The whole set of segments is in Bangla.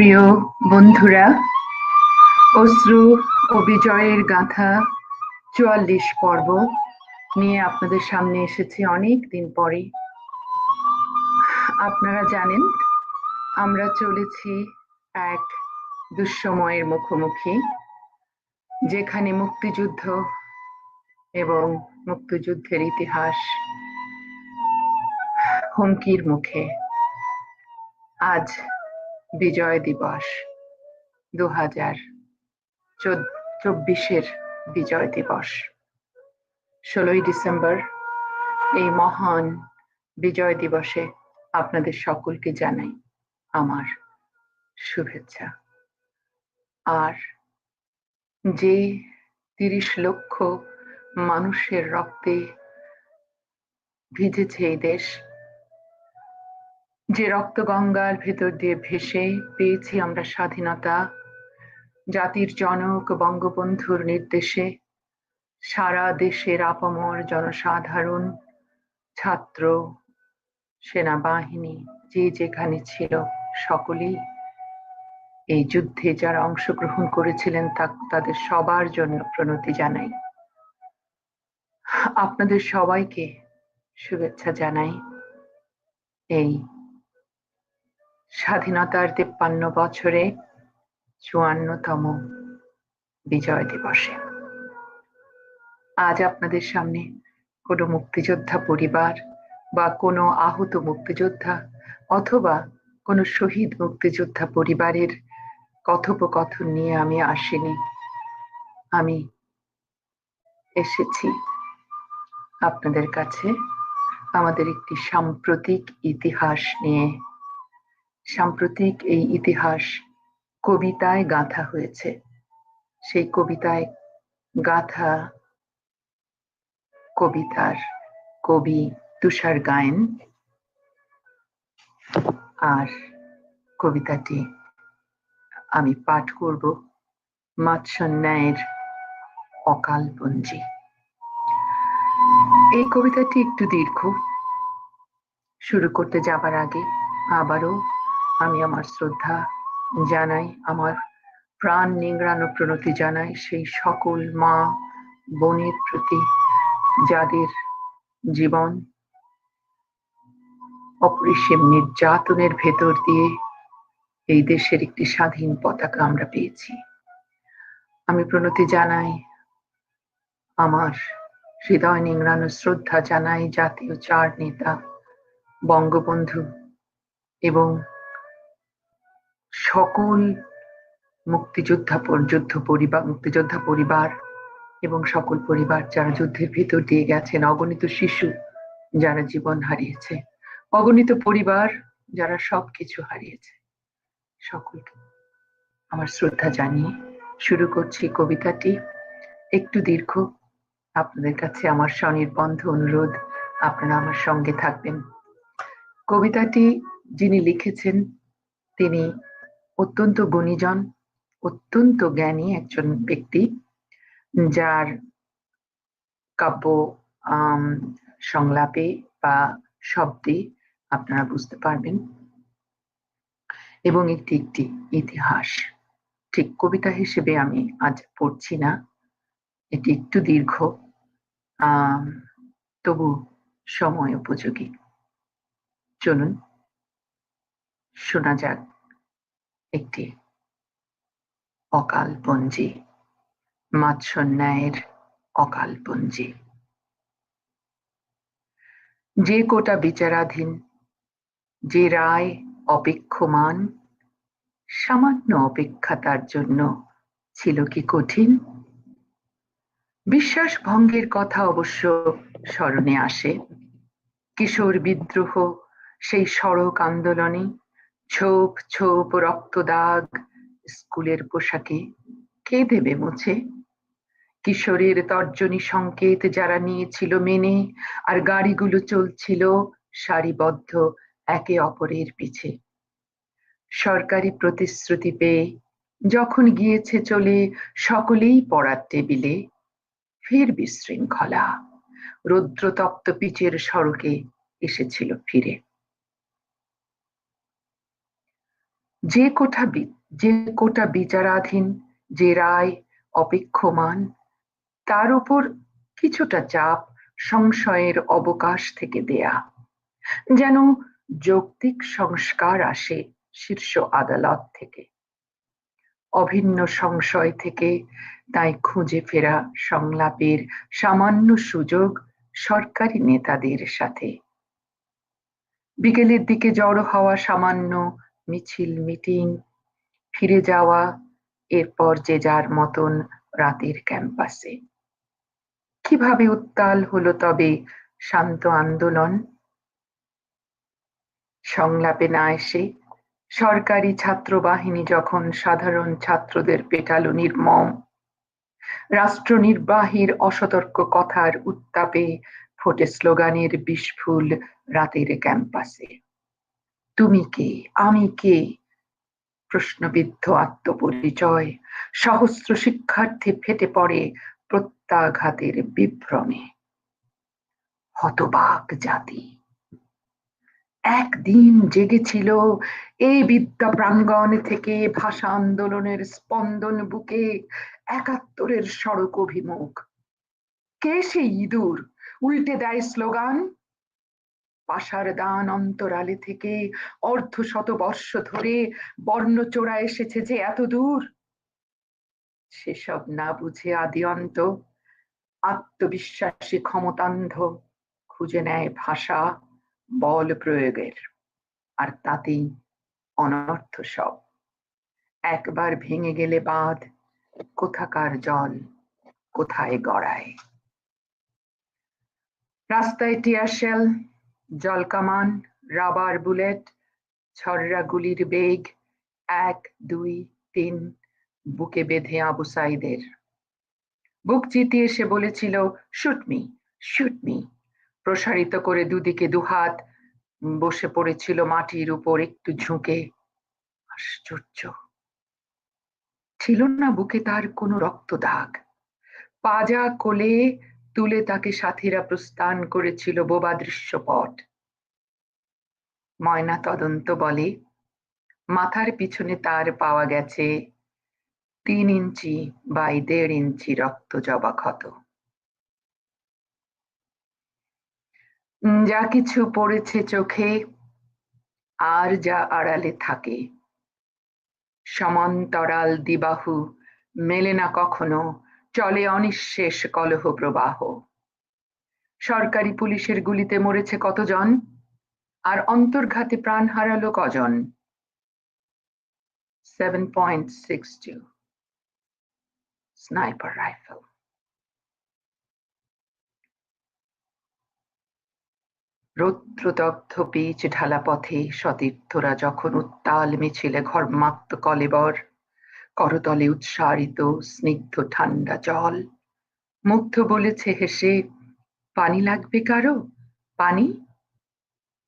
প্রিয় বন্ধুরা, অশ্রু ও বিজয়ের গাথা চুয়াল্লিশ পর্ব নিয়ে আপনাদের সামনে এসেছি অনেক দিন পরে আপনারা জানেন, আমরা চলেছি এক দুঃসময়ের মুখোমুখি, যেখানে মুক্তিযুদ্ধ এবং মুক্তিযুদ্ধের ইতিহাস হুমকির মুখে। আজ বিজয় দিবস দু হাজার চব্বিশের বিজয় দিবস। ষোলোই ডিসেম্বর, এই মহান বিজয় দিবসে আপনাদের সকলকে জানাই আমার শুভেচ্ছা। আর যে তিরিশ লক্ষ মানুষের রক্তে ভিজেছে এই দেশ যে রক্ত গঙ্গার ভেতর দিয়ে ভেসে পেয়েছি আমরা স্বাধীনতা, জাতির জনক, বঙ্গবন্ধুর নির্দেশে, সারা দেশের আপামর জনসাধারণ, ছাত্র, সেনাবাহিনী, যে যেখানে ছিল সকলেই। এই যুদ্ধে যারা অংশগ্রহণ করেছিলেন তা, তাদের সবার জন্য প্রণতি জানাই। আপনাদের সবাইকে শুভেচ্ছা জানাই। এই স্বাধীনতার তেপ্পান্ন বছরে চুয়ান্নতম বিজয় দিবসে। আজ আপনাদের সামনে কোনো মুক্তিযোদ্ধা পরিবার বা কোনো আহত মুক্তিযোদ্ধা অথবা কোনো শহীদ মুক্তিযোদ্ধা পরিবারের কথোপকথন নিয়ে আমি আসিনি। আমি এসেছি আপনাদের কাছে আমাদের একটি সাম্প্রতিক ইতিহাস নিয়ে। সাম্প্রতিক এই ইতিহাস কবিতায় গাথা হয়েছে। সেই কবিতায় গাথা কবিতার কবি তুষার গায়েন আর কবিতাটি আমি পাঠ করব মাৎসন্যায়ের অকালপঞ্জি এই কবিতাটি একটু দীর্ঘ। শুরু করতে যাবার আগে আবারও আমি আমার শ্রদ্ধা জানাই, আমার প্রাণ নিংড়ানো প্রণতি জানাই সেই সকল মা বোনের প্রতি যাদের জীবন অপরিসীম নির্যাতনের ভেতর দিয়ে এই দেশের একটি স্বাধীন পতাকা আমরা পেয়েছি। আমি প্রণতি জানাই, আমার হৃদয় নিংড়ানো শ্রদ্ধা জানাই জাতীয় চার নেতা, বঙ্গবন্ধু এবং সকল মুক্তিযোদ্ধা যুদ্ধ পরিবার, মুক্তিযোদ্ধা পরিবার এবং সকল পরিবার যারা যুদ্ধের ভিতর দিয়ে গেছেন, অগণিত শিশু যারা জীবন হারিয়েছে, অগণিত পরিবার যারা সবকিছু হারিয়েছে, সকলকে আমার শ্রদ্ধা জানিয়ে শুরু করছি কবিতাটি। একটু দীর্ঘ, আপনাদের কাছে আমার স্বনির্বন্ধ অনুরোধ, আপনারা আমার সঙ্গে থাকবেন। কবিতাটি যিনি লিখেছেন, তিনি অত্যন্ত গুণীজন, অত্যন্ত জ্ঞানী একজন ব্যক্তি, যার কাব্য সংলাপে বা শব্দে আপনারা বুঝতে পারবেন। এবং একটি একটি ইতিহাস। ঠিক কবিতা হিসেবে আমি আজ পড়ছি না। এটি একটু দীর্ঘ। তবু সময় উপযোগী। চলুন, শোনা যাক। একটি অকালপঞ্জি, মাৎসন্যায়ের অকালপঞ্জি। যে কোটা বিচারাধীন, যে রায় অপেক্ষমান, সামান্য অপেক্ষা তার জন্য ছিল কি কঠিন? বিশ্বাস ভঙ্গের কথা অবশ্য স্মরণে আসে। কিশোর বিদ্রোহ, সেই সড়ক আন্দোলনে ছোপ ছোপ রক্ত দাগ, স্কুলের পোশাকে কে দেবে মুছে কিশোরের তর্জনী সংকেত যারা নিয়েছিল মেনে, আর গাড়িগুলো চলছিল সারিবদ্ধ একে অপরের পিছে। সরকারি প্রতিশ্রুতি পেয়ে যখন গিয়েছে চলে সকলেই পড়ার টেবিলে, ফের বিশৃঙ্খলা। রৌদ্রতপ্ত পিচের সড়কে এসেছিল ফিরে। যে বি- যে কোটা বিচারাধীন, যে রায় অপেক্ষমান, তার উপর কিছুটা চাপ সংশয়ের অবকাশ থেকে দেয়া। যেন যৌক্তিক সংস্কার আসে শীর্ষ আদালত থেকে। অভিন্ন সংশয় থেকে তাই খুঁজে ফেরা সংলাপের সামান্য সুযোগ সরকারি নেতাদের সাথে। বিকেলের দিকে জড়ো হওয়া সামান্য মিছিল, মিটিং, ফিরে যাওয়া, এরপর যে যার মতন রাতের ক্যাম্পাসে। কীভাবে উত্তাল হলো তবে শান্ত আন্দোলন? সংলাপে না এসে সরকারি ছাত্র বাহিনী যখন সাধারণ ছাত্রদের পেটালো নির্মম রাষ্ট্র নির্বাহীর অসতর্ক কথার উত্তাপে ফোটে স্লোগানের বিস্ফুল রাতের ক্যাম্পাসে। তুমি কে আমি কে প্রশ্নবিদ্ধ আত্মপরিচয়। সহস্র শিক্ষার্থী ফেটে পড়ে প্রত্যাঘাতের বিভ্রমে। হতবাক জাতি। একদিন জেগেছিল এই বিদ্যা প্রাঙ্গণ থেকে ভাষা আন্দোলনের স্পন্দন বুকে একাত্তরের সড়ক অভিমুখ। কে সেই ইঁদুর? উল্টে দেয় স্লোগান পাশার দান অন্তরালে থেকে অর্ধ শত বর্ষ ধরে বর্ণচোরা এসেছে যে এত দূর। সেসব না বুঝে আদি অন্ত আত্মবিশ্বাসী ক্ষমতান্ধ খুঁজে নেয় ভাষা বল প্রয়োগের, আর তাতেই অনর্থ সব। একবার ভেঙে গেলে বাঁধ কোথাকার জল কোথায় গড়ায়? রাস্তায় টিয়ার শেল জলকামান, রাবার বুলেট ছররা গুলির বেগ, এক, দুই, তিন, বুকে বেঁধে আবু সাইদের। বুক চিতিয়ে সে বলেছিল শুটমি শুটমি প্রসারিত করে দুদিকে দুহাত বসে পড়েছিল মাটির উপর একটু ঝুঁকে। আশ্চর্য। ছিল না বুকে তার কোনো রক্ত দাগ পাজা কোলে তুলে তাকে সাথীরা প্রস্থান করেছিল বোবা দৃশ্যপট। ময়না তদন্ত বলে, মাথার পিছনে তার পাওয়া গেছে তিন ইঞ্চি বাই দেড় ইঞ্চি রক্ত জবা ক্ষত। যা কিছু পড়েছে চোখে, আর যা আড়ালে থাকে। সমান্তরাল দিবাহু মেলে না কখনো চলে অনিঃশেষ কলহ প্রবাহ সরকারি পুলিশের গুলিতে মরেছে কতজন? আর অন্তর্ঘাতে প্রাণ হারালো কজন? Seven point six sniper rifle রৌদ্রদগ্ধ pitch ঢালা পথে সতীর্থরা যখন উত্তাল মিছিলে ঘর্মাক্ত কলেবর করতলে উৎসারিত, স্নিগ্ধ ঠান্ডা জল। মুগ্ধ বলেছে হেসে, পানি লাগবে কারও? পানি?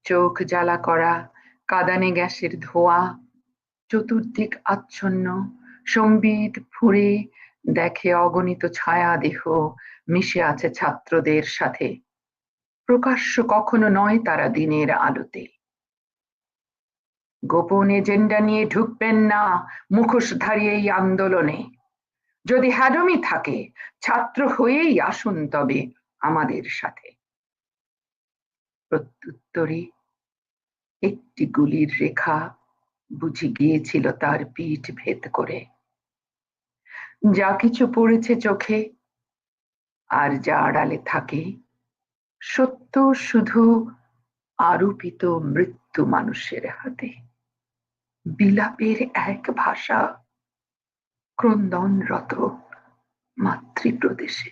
চোখ জ্বালা করা, কাদানে গ্যাসের ধোয়া। চতুর্দিক আচ্ছন্ন, সম্বিত ফুঁড়ে দেখে অগণিত ছায়া দেহ মিশে আছে ছাত্রদের সাথে। প্রকাশ্য কখনো নয় তারা দিনের আলোতে। গোপন এজেন্ডা নিয়ে ঢুকবেন না মুখোশধারী এই আন্দোলনে। যদি হ্যাডমি থাকে, ছাত্র হয়েই আসুন তবে আমাদের সাথে। প্রত্যুত্তরে একটি গুলির রেখা বুঝি গিয়েছিল তার পিঠ ভেদ করে। যা কিছু পড়েছে চোখে আর যা আড়ালে থাকে, সত্য শুধু আরোপিত মৃত্যু মানুষের হাতে। বিলাপের এক ভাষা ক্রন্দনরত মাতৃপ্রদেশে।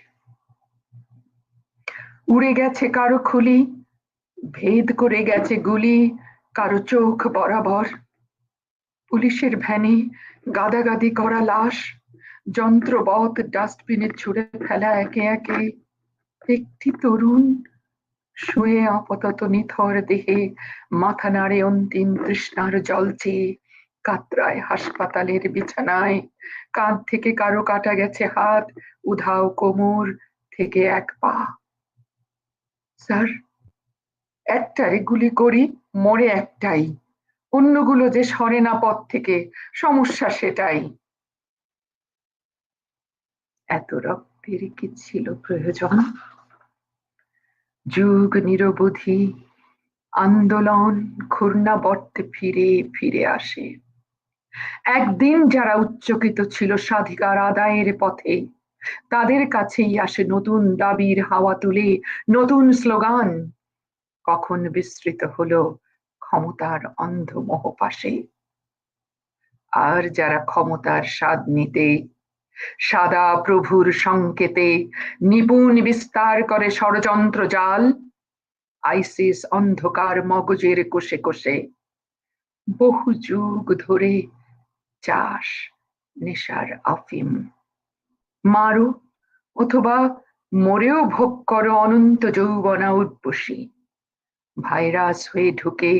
উড়ে গেছে কারও খুলি, ভেদ করে গেছে গুলি, কারও চোখ বরাবর। পুলিশের ভ্যানে গাদাগাদি করা লাশ, যন্ত্রবৎ ডাস্টবিনে ছুঁড়ে ফেলা একে একে। একটি তরুণ শুয়ে আপাতত নিথর দেহে মাথা নাড়ে অন্তিম তৃষ্ণার জল চেয়ে কাতরায় হাসপাতালের বিছানায়। কাঁধ থেকে কারও কাটা গেছে হাত, উধাও কোমর থেকে এক পা। স্যার একটারে গুলি করি, মরে একটাই। অন্যগুলো যে সরে না পথ থেকে, সমস্যা সেটাই। এত রক্তের কি ছিল প্রয়োজন? যুগ নিরবধি আন্দোলন ঘূর্ণাবর্তে ফিরে ফিরে আসে। একদিন যারা উচ্চকিত ছিল স্বাধিকার আদায়ের পথে, তাদের কাছেই আসে নতুন দাবির হাওয়া তুলে, নতুন স্লোগান। কখন বিস্তৃত হলো ক্ষমতার অন্ধ মোহপাশে আর যারা ক্ষমতার স্বাদ নিতে সাদা প্রভুর সংকেতে নিপুণ বিস্তার করে ষড়যন্ত্র জাল। আইসিস অন্ধকার মগজের কোষে কোষে। বহু যুগ ধরে চাষ নেশার আফিম। মারো অথবা মরেও ভোগ করো অনন্ত যৌবনা উদ্বসী ভাইরাস হয়ে ঢুকে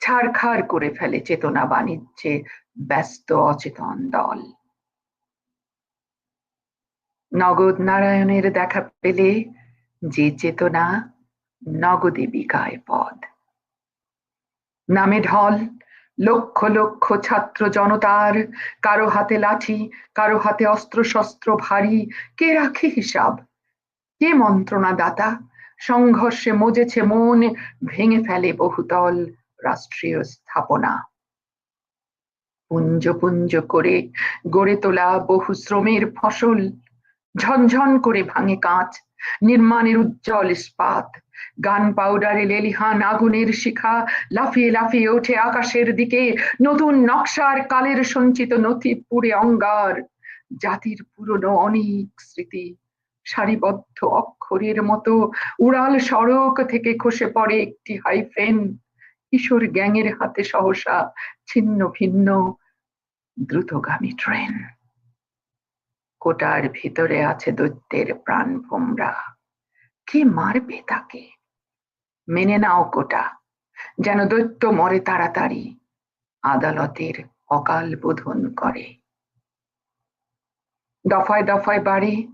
ছাড়খাড় করে ফেলে চেতনা বাণিজ্যে ব্যস্ত অচেতন দল। নগদ নারায়ণের দেখা পেলে যে চেতনা নগদে বিকায় পদ নামে ঢল, লক্ষ লক্ষ ছাত্র জনতার, কারও হাতে লাঠি, কারও হাতে অস্ত্র শস্ত্র ভারী, কে রাখে হিসাব? কে মন্ত্রণা দাতা সংঘর্ষে মজেছে মন, ভেঙে ফেলে বহুতল রাষ্ট্রীয় স্থাপনা। পুঞ্জ পুঞ্জ করে গড়ে তোলা বহু শ্রমের ফসল ঝনঝন করে ভাঙে কাঁচ, নির্মাণের উজ্জ্বল ইস্পাত। গান পাউডারে লেলিহান আগুনের শিখা, লাফিয়ে লাফিয়ে ওঠে আকাশের দিকে নতুন নকশার কালের সঞ্চিত নথি পুড়ে অঙ্গার। জাতির পুরনো অনেক স্মৃতি, সারিবদ্ধ অক্ষরের মতো উড়াল সড়ক থেকে খসে পড়ে একটি হাইফেন। কিশোর গ্যাংয়ের হাতে সহসা ছিন্ন ভিন্ন দ্রুতগামী ট্রেন। কোটার ভিতরে আছে দৈত্যের প্রাণ ভোমরা। কে মারবে তাকে? মেনে নাও কোটা, যেন দৈত্য মরে তাড়াতাড়ি আদালতের অকাল বোধন করে। দফায় দফায় বাড়ে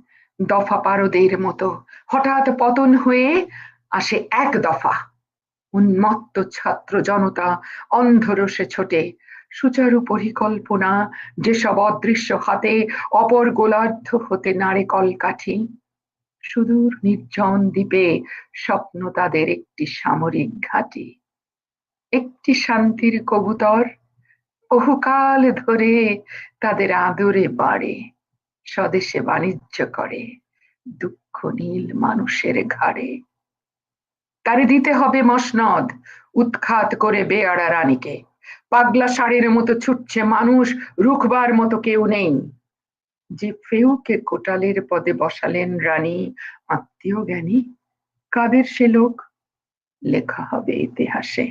দফা পারদের মতো, হঠাৎ পতন হয়ে আসে এক দফা। উন্মত্ত ছাত্র জনতা অন্ধরসে ছোটে সুচারু পরিকল্পনা যেসব অদৃশ্য হাতে অপর গোলার্ধ হতে নাড়ে কলকাঠি। সুদূর নির্জন দ্বীপে স্বপ্ন তাদের একটি সামরিক ঘাঁটি। একটি শান্তির কবুতর বহুকাল ধরে তাদের আদরে বাড়ে, স্বদেশে বাণিজ্য করে, দুঃখ নীল মানুষের ঘাড়ে। তারে দিতে হবে মসনদ, উৎখাত করে বেয়ারা রানীকে। পাগলা শাড়ির মতো ছুটছে মানুষ, রুখবার মতো কেউ নেই। যে ফেউকে কোটালের পদে বসালেন রানী আত্মীয় জ্ঞানী কাদের সে লোক? লেখা হবে ইতিহাসে,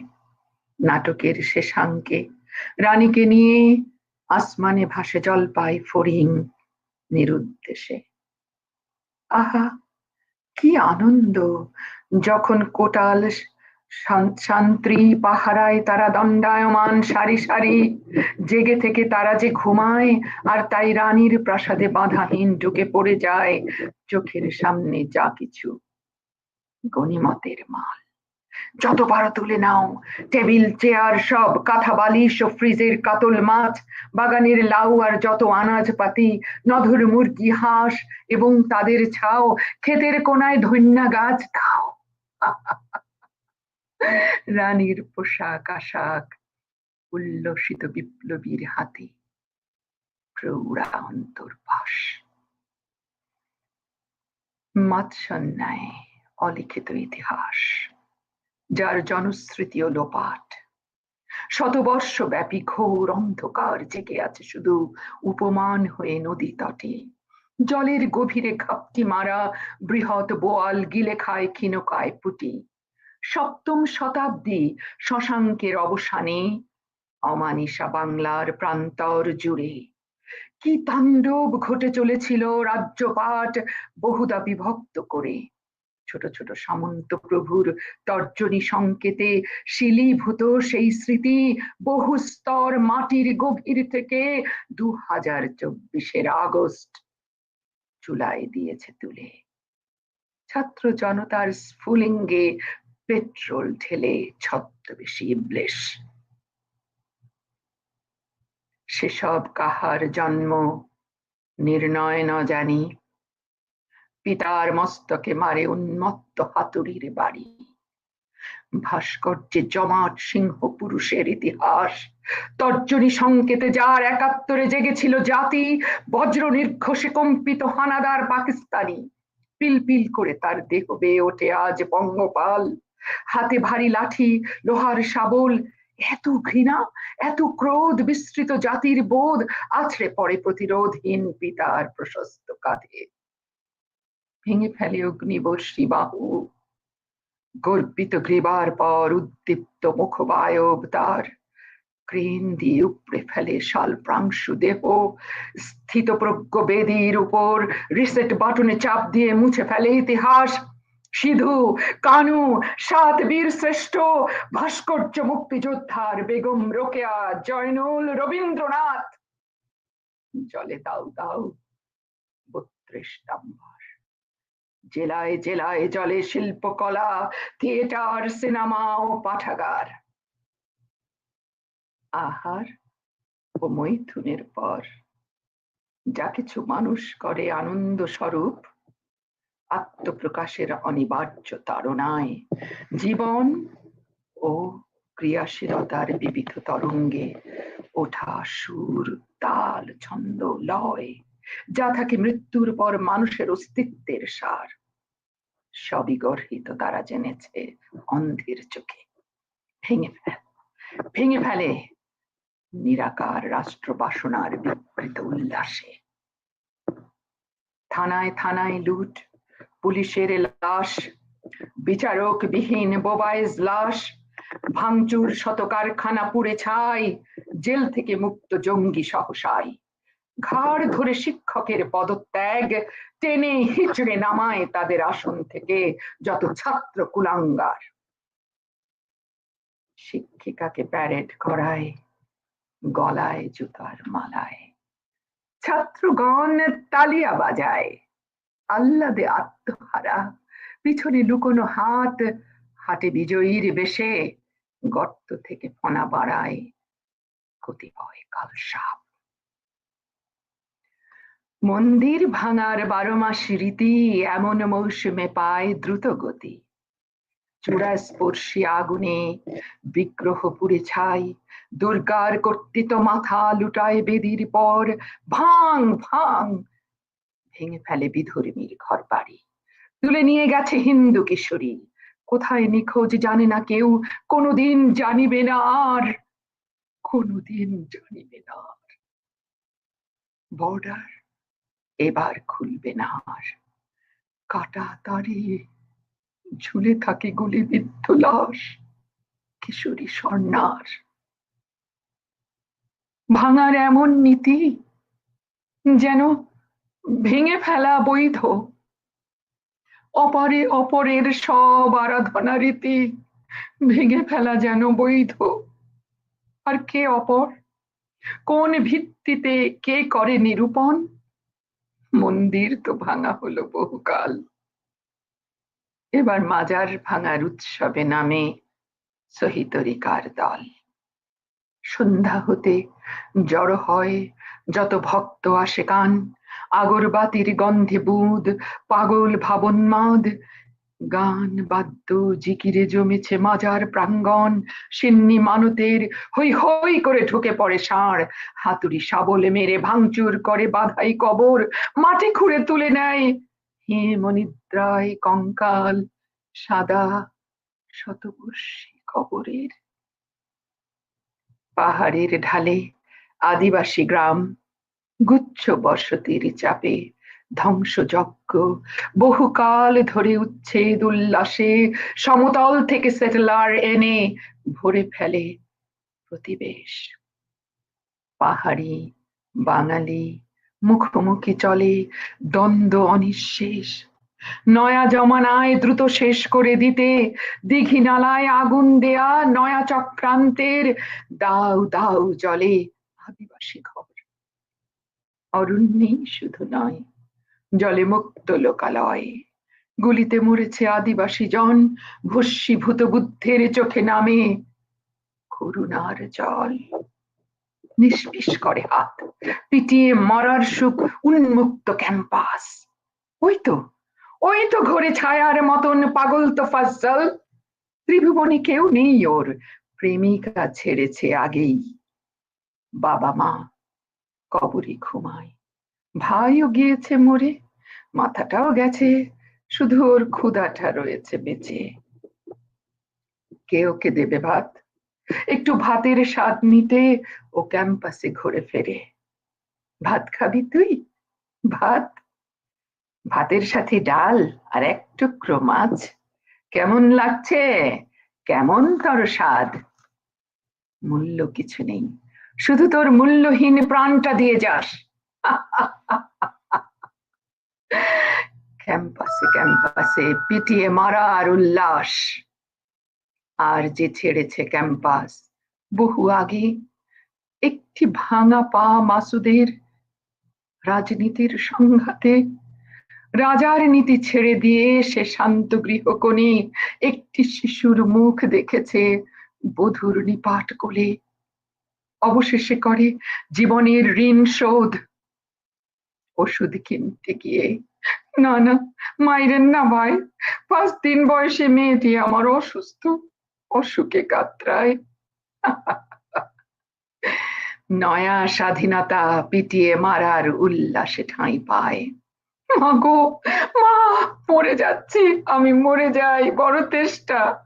নাটকের শেষাঙ্কে। রানীকে নিয়ে আসমানে ভাসে জলপাই ফরিং নিরুদ্দেশে। আহা, কি আনন্দ! যখন কোটাল শান্ত্রী পাহারায় তারা দণ্ডায়মান, সারি সারি। জেগে থেকে তারা যে ঘুমায়, আর তাই রানীর প্রাসাদে বাধাহীন ঢুকে পড়ে যায়। চোখের সামনে যা কিছু গণিমতের মাল। যত পারো তুলে নাও। টেবিল, চেয়ার, সব, কাঁথা, বালিশ ও ফ্রিজের কাতল মাছ, বাগানের লাউ আর যত আনাজ পাতি নধর মুরগি, হাঁস এবং তাদের ছাও, ক্ষেতের কোনায় ধন্যা গাছ, দাও। রানীর পোশাক, আশাক উল্লসিত বিপ্লবীর হাতে। প্রৌঢ়া অন্তর্বাস মাৎসন্যায় অলিখিত ইতিহাস, যার জনস্মৃতি ও লোপাট। শতবর্ষ ব্যাপী ঘোর অন্ধকার জেগে আছে শুধু উপমান হয়ে নদী তটে। জলের গভীরে ঘাপটি মারা বৃহৎ বোয়াল গিলে খায় ক্ষীণকায় পুটি। সপ্তম শতাব্দী শশাঙ্কের অবসানে অমানিসা বাংলার প্রান্তর জুড়ে। কি তাণ্ডব ঘটে চলেছিল রাজ্যপাট বহুদা বিভক্ত করে। ছোট ছোট সামন্ত প্রভুর তর্জনী সংকেতে শিলীভূত সেই স্মৃতি বহু স্তর মাটির গভীর থেকে দু হাজার চব্বিশের আগস্ট চুলায় দিয়েছে তুলে। ছাত্র জনতার স্ফুলিঙ্গে পেট্রোল ঢেলে ছদ্মবেশী ইবলিশ। সেসব কাহার জন্ম নির্ণয় ন জানি। পিতার মস্তকে মারে উন্মত্ত হাতুড়ির বাড়ি। ভাস্কর্যে জমাট সিংহ পুরুষের ইতিহাস। তর্জনী সংকেতে যার একাত্তরে জেগেছিল জাতি, বজ্র নির্ঘোষে কম্পিত হানাদার পাকিস্তানি। পিলপিল করে তার দেহ বেয়ে ওঠে আজ বঙ্গপাল। হাতে ভারী লাঠি, লোহার শাবল, এত ঘৃণা, এত ক্রোধ বিস্তৃত জাতির বোধ, আছড়ে পড়ে প্রতিরোধহীন পিতার প্রশস্ত কাঁধে। ভেঙে ফেলে অগ্নিবর্ষী বাহু। গর্বিত গ্রীবার পর উদ্দীপ্ত মুখবায়ব তার। ক্রেন দিয়ে উপড়ে ফেলে শাল প্রাংশু দেহ। স্থিত প্রজ্ঞ বেদির উপর রিসেট বাটনে চাপ দিয়ে মুছে ফেলে ইতিহাস। সিধু, কানু, সাত বীর শ্রেষ্ঠ, ভাস্কর্য মুক্তিযোদ্ধার বেগম রোকেয়া, জয়নুল রবীন্দ্রনাথ। জলে দাও দাও, বত্রিশ নাম্বার। জেলায় জেলায় জলে শিল্পকলা, থিয়েটার, সিনেমা ও পাঠাগার। আহার ও মৈথুনের পর, যা কিছু মানুষ করে আনন্দ স্বরূপ আত্মপ্রকাশের অনিবার্য তাড়নায় জীবন ও ক্রিয়াশীলতার বিবিধ তরঙ্গে ওঠা সুর, তাল, ছন্দ, লয়, যা থাকে মৃত্যুর পর মানুষের অস্তিত্বের সার, সবই গর্হিত তারা জেনেছে অন্ধের চোখে। ভেঙে ফেল, ভেঙে ফেলে নিরাকার রাষ্ট্র বাসনার বিকৃত উল্লাসে। থানায় থানায় লুট পুলিশের লাশ বিচারক বিহীন বোবাইজ লাশ, ভাঙচুর শত কারখানা পুড়ে ছাই, জেল থেকে মুক্ত জঙ্গি সহসাই। ঘাড় ধরে শিক্ষকের পদত্যাগ, টেনে হিচড়ে নামায় তাদের আসন থেকে যত ছাত্র কুলাঙ্গার। শিক্ষিকাকে প্যারেড করায়, গলায় জুতার মালায়। ছাত্রগণ তালিয়া বাজায়, আহ্লাদে আত্মহারা পিছনে লুকোনো হাত হাটে বিজয়ীর বেশে গর্ত থেকে ফনা বাড়ায় কতিপয় কাল সাপ। মন্দির ভাঙার বারো মাস রীতি এমন মৌসুমে পায় দ্রুত গতি চূড়া স্পর্শী আগুনে বিগ্রহ পুড়ে ছাই, দুর্গার কর্তৃত মাথা লুটায় বেদির পর ভাং ভাং ভেঙে ফেলে বিধর্মীর ঘর বাড়ি তুলে নিয়ে গেছে হিন্দু কিশোরী। কোথায় নিখোঁজ জানে না কেউ, কোনোদিন জানিবে না আর, কোনোদিন জানিবে না বর্ডার এবার খুলবে না আর। কাটা তারে ঝুলে থাকে গুলিবিদ্ধ লাশ, কিশোরী স্বর্ণার। ভাঙার এমন নীতি যেন ভেঙে ফেলা বৈধ। অপরে অপরের সব আরাধনা রীতি ভেঙে ফেলা যেন বৈধ। আর কে অপর? কোন ভিত্তিতে কে করে নিরূপণ? মন্দির তো ভাঙা হলো বহুকাল। এবার মাজার ভাঙার উৎসবে নামে সহিতরিকার দল। সন্ধ্যা হতে জড়ো হয় যত ভক্ত আসে কান আগরবাতির গন্ধে বুদ, পাগল ভাবন্মাদ গান বাদ্য জিকিরে জমেছে মাজার প্রাঙ্গণ, সিন্নি মানতের হই হই করে ঢুকে পড়ে ষাঁড়। হাতুড়ি শাবলে মেরে ভাঙচুর করে বাধাই কবর, মাটি খুঁড়ে তুলে নেয় হেমনিদ্রায় কঙ্কাল, সাদা শতবর্ষী কবরের পাহাড়ের ঢালে আদিবাসী গ্রাম। গুচ্ছ বসতির চাপে, ধ্বংসযজ্ঞ। বহুকাল ধরে উচ্ছেদ উল্লাসে, সমতল থেকে সেটেলার এনে ভরে ফেলে প্রতিবেশ। পাহাড়ি, বাঙালি, মুখোমুখি চলে দ্বন্দ্ব অনিঃশেষ। নয়া জমানায় দ্রুত শেষ করে দিতে, দিঘি নালায় আগুন দেয়া নয়া চক্রান্তের দাউ দাউ জলে আদিবাসী ঘর। অরণ্যেই শুধু নয়, জলে মুক্ত লোকালয়। গুলিতে মরেছে আদিবাসী জন, ভস্মীভূত বুদ্ধের চোখে নামে করুণার জল। নিষ্পিস করে হাত, পিটিয়ে মরার সুখ, উন্মুক্ত ক্যাম্পাস। ওই তো ওই তো ঘরে ছায়ার মতন পাগল তো ফাজল ত্রিভুবনে কেউ নেই ওর, প্রেমিকা ছেড়েছে আগেই। বাবা মা কবরে ঘুমায়। ভাইও গিয়েছে মরে মাথাটাও গেছে, শুধু ওর ক্ষুধাটা রয়েছে বেঁচে। কে ওকে দেবে ভাত? একটু ভাতের স্বাদ নিতে ও ক্যাম্পাসে ঘুরে ফেরে। ভাত খাবি তুই? ভাত? ভাতের সাথে ডাল আর এক টুকরো মাছ? কেমন লাগছে? কেমন তোর স্বাদ? মূল্য কিছু নেই। শুধু তোর মূল্যহীন প্রাণটা দিয়ে যাস ক্যাম্পাসে ক্যাম্পাসে, পিটিয়ে মারা আর উল্লাস। আর যে ছেড়েছে ক্যাম্পাস, বহু আগে একটি ভাঙা পা মাসুদের রাজনীতির সংঘাতে। রাজার নীতি ছেড়ে দিয়ে সে শান্ত গৃহকোণে একটি শিশুর মুখ দেখেছে বধুর নিপাট কোলে। অবশেষে করে জীবনের ঋণ শোধ। ওষুধ কিনতে গিয়ে, না না, মাইরেন না ভাই, পাঁচ দিন বয়সে মেয়েটি আমার অসুস্থ, অসুখে কাতরায়। নয়া স্বাধীনতা পিটিয়ে মারার উল্লাসে ঠাঁই পায়। মা গো, মা, মরে যাচ্ছি, আমি মরে যাই, বড় তেষ্টা।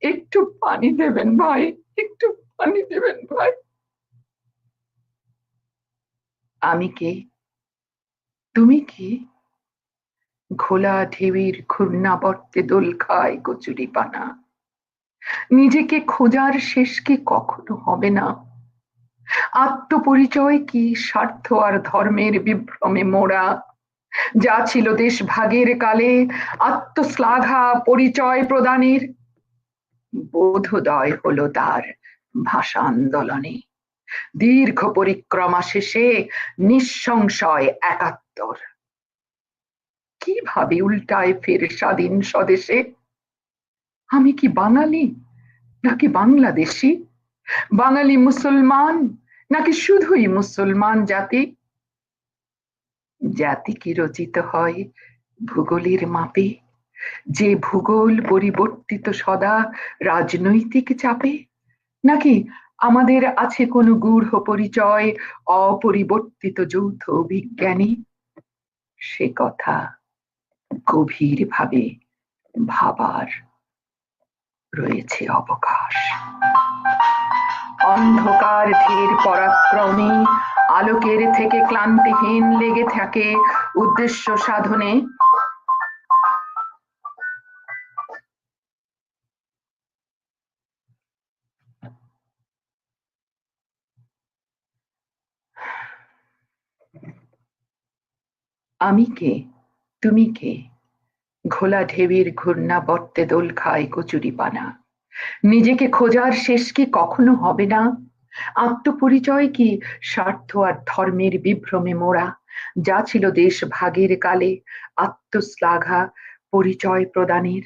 একটু পানি দেবেন ভাই, একটু পানি দেবেন ভাই। আমি কে? তুমি কি? ঘোলা ঢেউয়ের ঘূর্ণাবর্তে দোল খায় কচুরি পানা। নিজেকে খোঁজার শেষ কি কখনো হবে না। আত্মপরিচয় কি স্বার্থ আর ধর্মের বিভ্রমে মোড়া? যা ছিল দেশ ভাগের কালে আত্মশ্লাঘা পরিচয় প্রদানের। বোধোদয় হলো তার ভাষা আন্দোলনে। দীর্ঘ পরিক্রমা শেষে নিঃসংশয় একাত্তর। কীভাবে উল্টায় ফের স্বাধীন স্বদেশে? আমি কি বাঙালি নাকি বাংলাদেশি? বাঙালি মুসলমান নাকি শুধুই মুসলমান জাতি? জাতি কি রচিত হয় ভূগোলের মাপে? যে ভূগোল পরিবর্তিত সদা রাজনৈতিক চাপে নাকি আমাদের আছে কোনো গূঢ় পরিচয়, অপরিবর্তিত যৌথ বিজ্ঞানী? সে কথা গভীর ভাবে ভাবার রয়েছে অবকাশ। অন্ধকার ধীর পরাক্রমে আলোকের থেকে ক্লান্তিহীন লেগে থাকে উদ্দেশ্য সাধনে আমি কে? তুমি কে? ঘোলা ঢেবির ঘূর্ণা বর্তে দোল খায় কচুরি পানা। নিজেকে খোঁজার শেষ কি কখনো হবে না? আত্মপরিচয় কি স্বার্থ আর ধর্মের বিভ্রমে মোড়া? যা ছিল দেশ ভাগের কালে আত্মশ্লাঘা পরিচয় প্রদানের।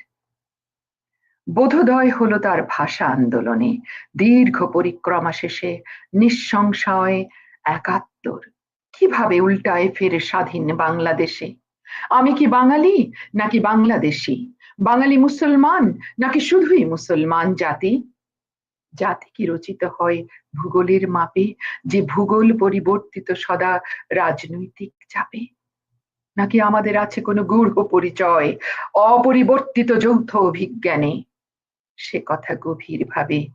বোধোদয় হলো তার ভাষা আন্দোলনে, দীর্ঘ পরিক্রমা শেষে নিঃসংশয় একাত্তর। কীভাবে উল্টায় ফেরে স্বাধীন বাংলাদেশে? আমি কি বাঙালি নাকি বাংলাদেশি? বাঙালি মুসলমান নাকি শুধুই মুসলমান জাতি? জাতি কি রচিত হয় ভূগোলের মাপে, যে ভূগোল পরিবর্তিত সদা রাজনৈতিক চাপে? নাকি আমাদের আছে কোনো গূঢ় পরিচয়, অপরিবর্তিত যৌথ অভিজ্ঞানে? সে কথা গভীরভাবে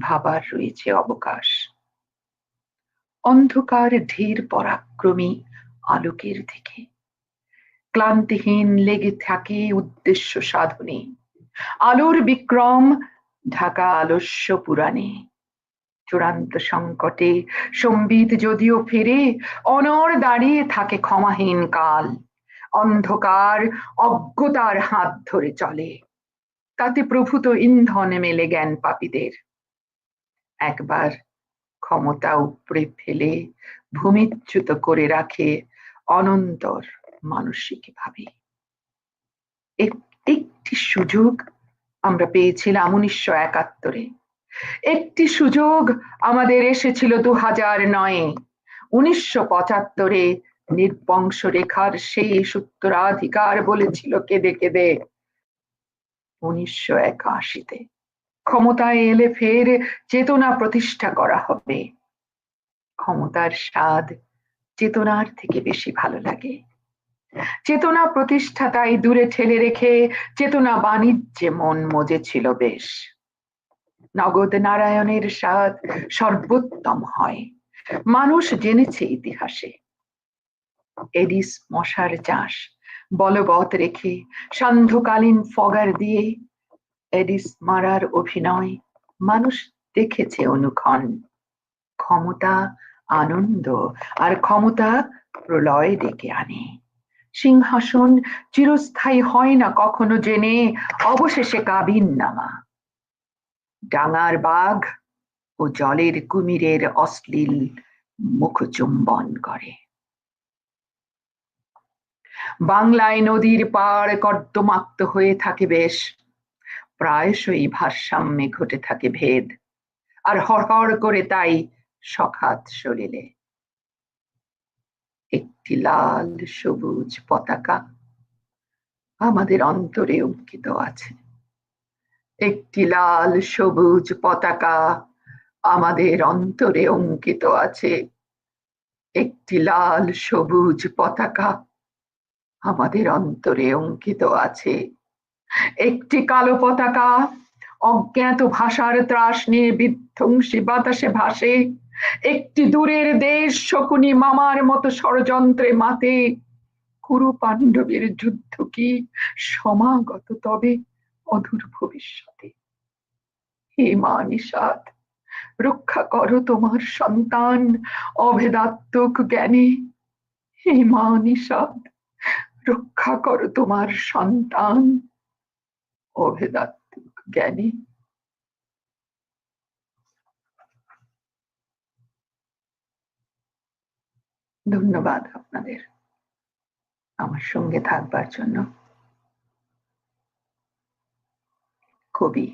ভাবার রয়েছে অবকাশ। অন্ধকার ধীর পরাক্রমী আলোকের দিকে। ক্লান্তিহীন লেগে থাকে উদ্দেশ্য সাধনে। আলোর বিক্রম ঢাকা আলস্য পুরাণে। চূড়ান্ত সংকটে সম্বিত যদিও ফিরে অনর দাঁড়িয়ে থাকে ক্ষমাহীন কাল। অন্ধকার অজ্ঞতার হাত ধরে চলে। তাতে প্রভূত ইন্ধন মেলে জ্ঞান পাপীদের। একবার ক্ষমতা উপড়ে ফেলে ভূমিচ্যুত করে রাখে অনন্তর মানসিক ভাবে। একটি সুযোগ আমরা পেয়েছিলাম উনিশশো একাত্তরে। একটি সুযোগ আমাদের এসেছিল দু হাজার নয়ে। উনিশশো পঁচাত্তরে নির্বংশ রেখার শেষ উত্তরাধিকার বলেছিল কেঁদে কেঁদে। উনিশশো একাশিতে ক্ষমতায় এলে ফের চেতনা প্রতিষ্ঠা করা হবে। ক্ষমতার স্বাদ চেতনার থেকে বেশি ভালো লাগে। চেতনা প্রতিষ্ঠা তাই দূরে ঠেলে রেখে চেতনা বাণিজ্যে মন মজেছিল বেশ। নগদ নারায়ণের স্বাদ সর্বোত্তম হয়। মানুষ জেনেছে ইতিহাসে। এডিস মশার চাষ বলবৎ রেখে সান্ধ্যকালীন ফগার দিয়ে এডিস মারার অভিনয় মানুষ দেখেছে অনুক্ষণ। ক্ষমতা, আনন্দ আর ক্ষমতা প্রলয় ডেকে আনে। সিংহাসন চিরস্থায়ী হয় না কখনো জেনে অবশেষে কাবিন নামা ডাঙার বাঘ ও জলের কুমিরের অশ্লীল মুখচুম্বন করে। বাংলায় নদীর পাড় কর্দমাক্ত হয়ে থাকে বেশ। প্রায়শই ভারসাম্যে ঘটে থাকে ভেদ, আর হড়হড় করে তাই সখাত শরীরে একটি লাল সবুজ পতাকা আমাদের অন্তরে অঙ্কিত আছে। একটি লাল সবুজ পতাকা আমাদের অন্তরে অঙ্কিত আছে। একটি লাল সবুজ পতাকা আমাদের অন্তরে অঙ্কিত আছে। একটি কালো পতাকা, অজ্ঞাত ভাষার ত্রাস নিয়ে বিধ্বংসী বাতাসে ভাসে। একটি দূরের দেশ শকুনি মামার মতো ষড়যন্ত্রে মাতে। কুরু পাণ্ডবের যুদ্ধ কি সমাগত তবে অধুর ভবিষ্যতে? হে মা নিষাদ, রক্ষা করো তোমার সন্তান অভেদাত্মক জ্ঞানে। হে মা নিষাদ, রক্ষা করো তোমার সন্তান অভেদাত্মক জ্ঞানে। ধন্যবাদ আপনাদের আমার সঙ্গে থাকবার জন্য। কবি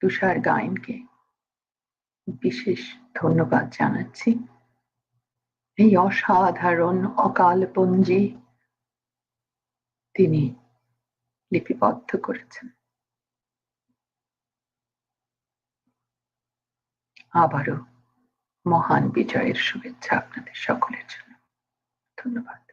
তুষার গায়নকে বিশেষ ধন্যবাদ জানাচ্ছি। এই অসাধারণ অকালপঞ্জি তিনি লিপিবদ্ধ করেছেন। আবারও মহান বিজয়ের শুভেচ্ছা আপনাদের সকলের জন্য। ধন্যবাদ।